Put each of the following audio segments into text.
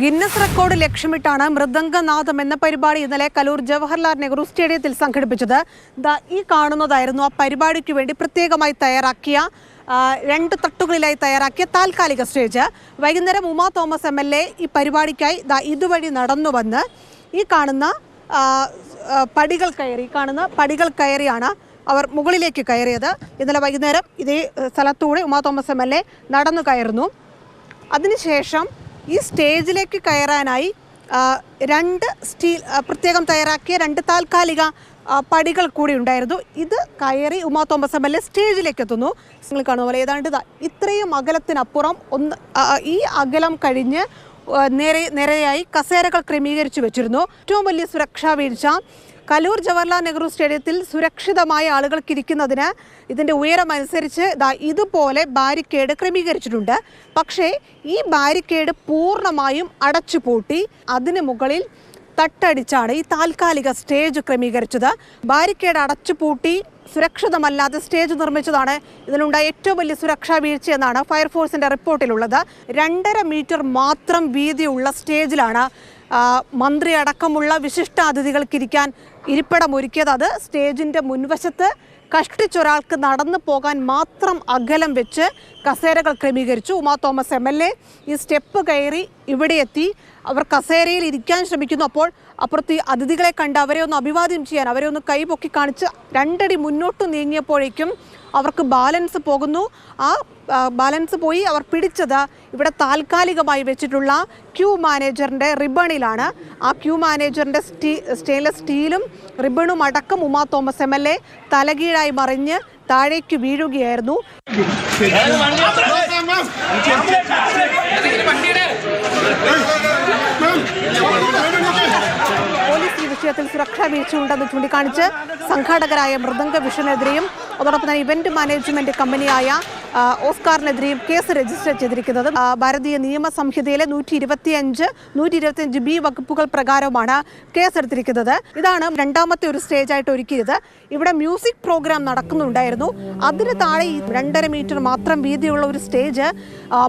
Guinness record ലക്ഷ്യമിട്ടാണ് മൃദംഗനാഥം എന്ന പരിപാടി ഇന്നലെ കലൂർ ജവഹർലാൽ നെഹ്റു സ്റ്റേഡിയത്തിൽ സംഘടിപ്പിച്ചത്. ഈ കാണുന്നതായിരുന്നു ആ പരിപാടിക്ക് വേണ്ടി പ്രത്യേകമായി തയ്യാറാക്കിയ രണ്ട് തട്ടുകളിലായി തയ്യാറാക്കിയ താൽക്കാലിക സ്റ്റേജ്. വൈകുന്നേരം ഉമാ തോമസ് എം ഈ പരിപാടിക്കായി ഇതുവഴി നടന്നു വന്ന് ഈ കാണുന്ന പടികൾ കയറി കാണുന്ന പടികൾ കയറിയാണ് അവർ മുകളിലേക്ക് കയറിയത്. ഇന്നലെ വൈകുന്നേരം ഇതേ സ്ഥലത്തൂടെ Uma Thomas M L A നടന്നു കയറുന്നു. അതിനുശേഷം ഈ സ്റ്റേജിലേക്ക് കയറാനായി രണ്ട് സ്റ്റീൽ പ്രത്യേകം തയ്യാറാക്കിയ രണ്ട് താൽക്കാലിക പടികൾ കൂടി ഉണ്ടായിരുന്നു. ഇത് കയറി Uma Thomas M L A സ്റ്റേജിലേക്ക് എത്തുന്നു. നിങ്ങൾ കാണുന്ന പോലെ ഏതാണ്ട് ഇതാ ഇത്രയും അകലത്തിനപ്പുറം ഒന്ന് ഈ അകലം കഴിഞ്ഞ് നേരെ നേരെയായി കസേരകൾ ക്രമീകരിച്ചു വെച്ചിരുന്നു. ഏറ്റവും വലിയ സുരക്ഷാ വീഴ്ച കലൂർ ജവഹർലാൽ നെഹ്റു സ്റ്റേഡിയത്തിൽ സുരക്ഷിതമായ ആളുകൾക്ക് ഇരിക്കുന്നതിന് ഇതിന്റെ ഉയരം അനുസരിച്ച് ദാ ഇതുപോലെ ബാരിക്കേഡ് ക്രമീകരിച്ചിട്ടുണ്ട്. പക്ഷേ ഈ ബാരിക്കേഡ് പൂർണമായും അടച്ചു പൂട്ടി അതിന് മുകളിൽ തട്ടടിച്ചാണ് ഈ താൽക്കാലിക സ്റ്റേജ് ക്രമീകരിച്ചത്. ബാരിക്കേഡ് അടച്ചുപൂട്ടി സുരക്ഷിതമല്ലാതെ സ്റ്റേജ് നിർമ്മിച്ചതാണ് ഇതിലുണ്ടായ ഏറ്റവും വലിയ സുരക്ഷാ വീഴ്ചയെന്നാണ് ഫയർഫോഴ്സിന്റെ റിപ്പോർട്ടിലുള്ളത്. രണ്ടര മീറ്റർ മാത്രം വീതിയുള്ള സ്റ്റേജിലാണ് മന്ത്രി അടക്കമുള്ള വിശിഷ്ടാതിഥികൾക്കിരിക്കാൻ ഇരിപ്പിടം ഒരുക്കിയത് അത്. സ്റ്റേജിന്റെ മുൻവശത്ത് കഷ്ടിച്ചൊരാൾക്ക് നടന്നു പോകാൻ മാത്രം അകലം വെച്ച് കസേരകൾ ക്രമീകരിച്ചു. Uma Thomas M L A ഈ സ്റ്റെപ്പ് കയറി ഇവിടെ എത്തി. അവർ കസേരയിൽ ഇരിക്കാൻ ശ്രമിക്കുന്നു. അപ്പോൾ അപ്പുറത്ത് അതിഥികളെ കണ്ട് അവരെ ഒന്ന് അഭിവാദ്യം ചെയ്യാൻ അവരെ ഒന്ന് കൈപൊക്കി കാണിച്ച് രണ്ടടി മുന്നോട്ട് നീങ്ങിയപ്പോഴേക്കും അവർക്ക് ബാലൻസ് പോകുന്നു. ആ, ബാലൻസ് പോയി. അവർ പിടിച്ചത് ഇവിടെ താൽക്കാലികമായി വെച്ചിട്ടുള്ള ക്യൂ മാനേജറിന്റെ റിബണിലാണ്. ആ ക്യൂ മാനേജറിന്റെ സ്റ്റീ സ്റ്റെയിൻലെസ് സ്റ്റീലും റിബണും അടക്കം Uma Thomas M L A തലകീഴായി മറിഞ്ഞ് താഴേക്ക് വീഴുകയായിരുന്നു. പോലീസ് ഈ വിഷയത്തിൽ സുരക്ഷാ വീഴ്ചയുണ്ടെന്ന് ചൂണ്ടിക്കാണിച്ച് സംഘാടകരായ മൃദംഗ വിഷനെതിരെയും അതോടൊപ്പം തന്നെ ഇവന്റ് മാനേജ്മെന്റ് കമ്പനിയായ ഓസ്കാറിനെതിരെയും കേസ് രജിസ്റ്റർ ചെയ്തിരിക്കുന്നത് ഭാരതീയ നിയമ സംഹിതയിലെ നൂറ്റി ഇരുപത്തിയഞ്ച് നൂറ്റി ഇരുപത്തിയഞ്ച് ബി വകുപ്പുകൾ പ്രകാരമാണ് കേസെടുത്തിരിക്കുന്നത്. ഇതാണ് രണ്ടാമത്തെ ഒരു സ്റ്റേജ് ആയിട്ട് ഒരുക്കിയത്. ഇവിടെ മ്യൂസിക് പ്രോഗ്രാം നടക്കുന്നുണ്ടായിരുന്നു. അതിന് താഴെ രണ്ടര മീറ്റർ മാത്രം വീതിയുള്ള ഒരു സ്റ്റേജ്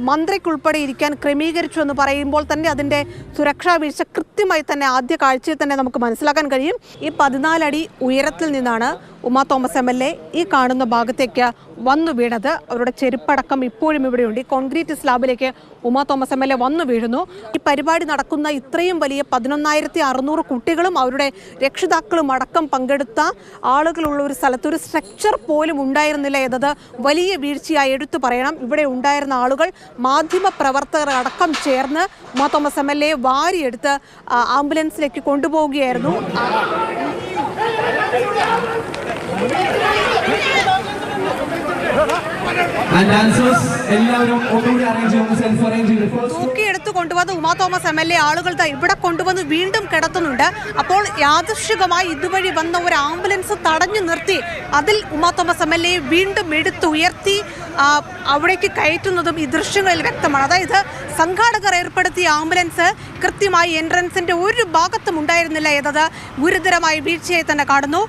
മന്ത്രിക്കുൾപ്പെടെ ഇരിക്കാൻ ക്രമീകരിച്ചു എന്ന് പറയുമ്പോൾ തന്നെ അതിന്റെ സുരക്ഷാ വീഴ്ച കൃത്യമായി തന്നെ ആദ്യ കാഴ്ചയിൽ തന്നെ നമുക്ക് മനസ്സിലാക്കാൻ കഴിയും. ഈ പതിനാലടി ഉയരത്തിൽ നിന്നാണ് Uma Thomas M L A ഈ കാണുന്ന ഭാഗത്തേക്ക് വന്നു വീണത്. അവരുടെ ചെരുപ്പടക്കം ഇപ്പോഴും ഇവിടെയുണ്ട്. ഈ concrete സ്ലാബിലേക്ക് Uma Thomas M L A വന്നു വീഴുന്നു. ഈ പരിപാടി നടക്കുന്ന ഇത്രയും വലിയ പതിനൊന്നായിരത്തി അറുന്നൂറ് കുട്ടികളും അവരുടെ രക്ഷിതാക്കളും അടക്കം പങ്കെടുത്ത ആളുകളുള്ള ഒരു സ്ഥലത്ത് ഒരു സ്ട്രക്ചർ പോലും ഉണ്ടായിരുന്നില്ല എന്നത് വലിയ വീഴ്ചയായി എടുത്തു പറയണം. ഇവിടെ ഉണ്ടായിരുന്ന ആളുകൾ മാധ്യമ പ്രവർത്തകർ അടക്കം ചേർന്ന് Uma Thomas M L A വാരിയെടുത്ത് ആംബുലൻസിലേക്ക് കൊണ്ടുപോവുകയായിരുന്നു. എല്ലാവരും തൂക്കിയെടുത്ത് കൊണ്ടുവന്ന Uma Thomas M L A ആളുകൾ ഇവിടെ കൊണ്ടുവന്ന് വീണ്ടും കിടത്തുന്നുണ്ട്. അപ്പോൾ യാദൃശികമായി ഇതുവഴി വന്ന ഒരു ആംബുലൻസ് തടഞ്ഞു നിർത്തി. അതിൽ Uma Thomas M L A വീണ്ടും എടുത്തുയർത്തി. അവിടേക്ക് കയറ്റുന്നതും ഈ ദൃശ്യങ്ങളിൽ വ്യക്തമാണ്. അതായത് സംഘാടകർ ഏർപ്പെടുത്തിയ ആംബുലൻസ് കൃത്യമായി എൻട്രൻസിന്റെ ഒരു ഭാഗത്തും ഉണ്ടായിരുന്നില്ല എന്നത് ഗുരുതരമായ വീഴ്ചയായി തന്നെ കാണുന്നു.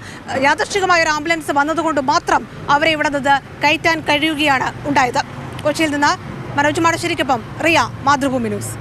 യാദർശികമായ ഒരു ആംബുലൻസ് വന്നതുകൊണ്ട് മാത്രം അവരെ ഇവിടെ നിന്ന് കയറ്റാൻ കഴിയുകയാണ് ഉണ്ടായത്. കൊച്ചിയിൽ നിന്ന് മനോജ് മാടശ്ശേരിക്കൊപ്പം റിയ മാതൃഭൂമി ന്യൂസ്.